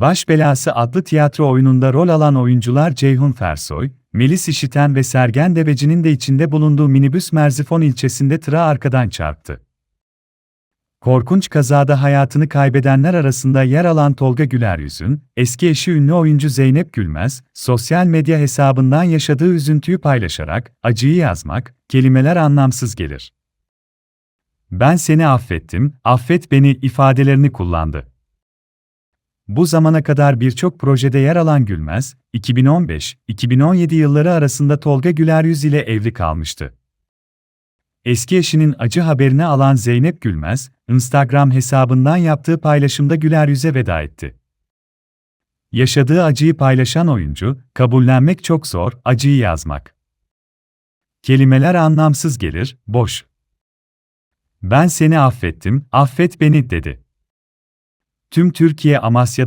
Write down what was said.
Baş Belası adlı tiyatro oyununda rol alan oyuncular Ceyhun Fersoy, Melis İşiten ve Sergen Deveci'nin de içinde bulunduğu minibüs Merzifon ilçesinde tıra arkadan çarptı. Korkunç kazada hayatını kaybedenler arasında yer alan Tolga Güleryüz'ün, eski eşi ünlü oyuncu Zeynep Gülmez, sosyal medya hesabından yaşadığı üzüntüyü paylaşarak, acıyı yazmak, kelimeler anlamsız gelir. Ben seni affettim, affet beni ifadelerini kullandı. Bu zamana kadar birçok projede yer alan Gülmez, 2015-2017 yılları arasında Tolga Güleryüz ile evli kalmıştı. Eski eşinin acı haberini alan Zeynep Gülmez, Instagram hesabından yaptığı paylaşımda Güleryüz'e veda etti. Yaşadığı acıyı paylaşan oyuncu, kabullenmek çok zor, acıyı yazmak. Kelimeler anlamsız gelir, boş. Ben seni affettim, affet beni dedi. Tüm Türkiye Amasya